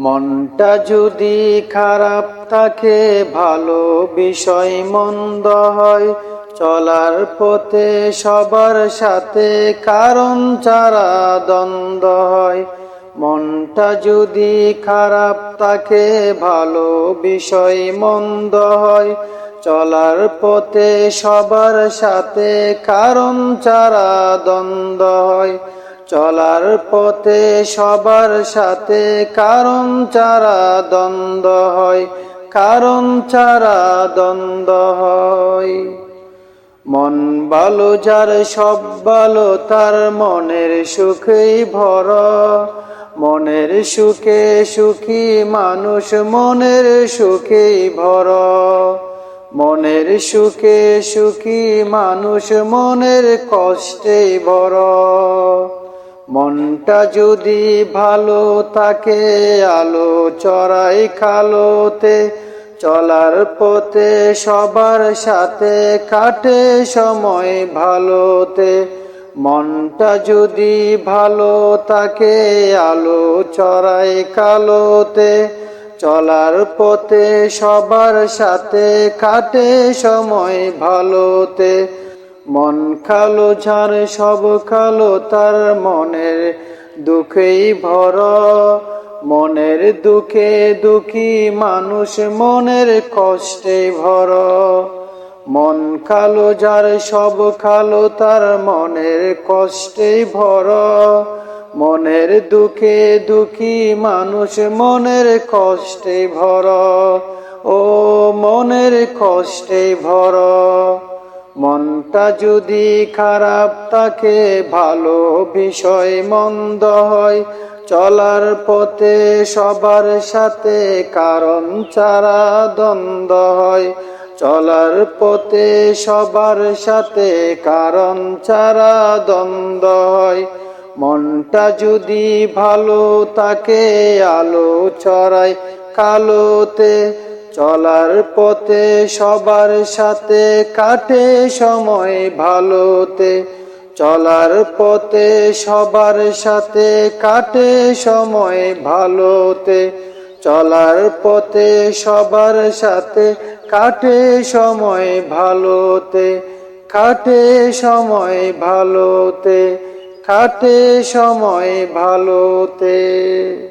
মনটা যদি খারাপ থাকে, ভালো বিষয় মন্দ হয়, চলার পথে সবার সাথে কারণ চারা দ্বন্দ্ব হয়। মনটা যদি খারাপ থাকে, ভালো বিষয় মন্দ হয়, চলার পথে সবার সাথে কারণ চারা দ্বন্দ্ব হয়। চলার পথে সবার সাথে, কারণ চারা দ্বন্দ্ব হয়, কারণ চারা দ্বন্দ্ব হয়। মন ভালো, যার সব ভালো, তার মনের সুখেই ভর। মনের সুখে সুখী মানুষ, মনের সুখেই ভর। মনের সুখে সুখী মানুষ, মনের কষ্টেই ভর। মনটা যদি ভালো থাকে, আলো চড়াই খালোতে, চলার পথে সবার সাথে কাটে সময় ভালোতে। মনটা যদি ভালো থাকে, আলো চড়াই কালোতে চলার পথে সবার সাথে কাটে সময় ভালোতে। মন খালো ঝাড় সব খালো তার মনের দুঃখেই ভর। মনের দুঃখে দুঃখী মানুষ মনের কষ্টে ভর। মন খালো যার সব খালো তার মনের কষ্টে ভর। মনের দুঃখে দুঃখী মানুষ মনের কষ্টে ভর। ও মনের কষ্টে ভর। মনটা যদি খারাপ থাকে, ভালো বিষয় মন্দ হয়। চলার পথে সবার সাথে কারণ চারা দ্বন্দ্ব হয়। চলার পথে সবার সাথে কারণ চারা দ্বন্দ্ব হয়। মনটা যদি ভালো থাকে, আলো চড়াই কালোতে চলার পথে সবার সাথে কাটে সময় ভালোতে। চলার পথে সবার সাথে কাটে সময় ভালোতে। চলার পথে সবার সাথে কাটে সময় ভালোতে। কাটে সময় ভালোতে। কাটে সময় ভালোতে।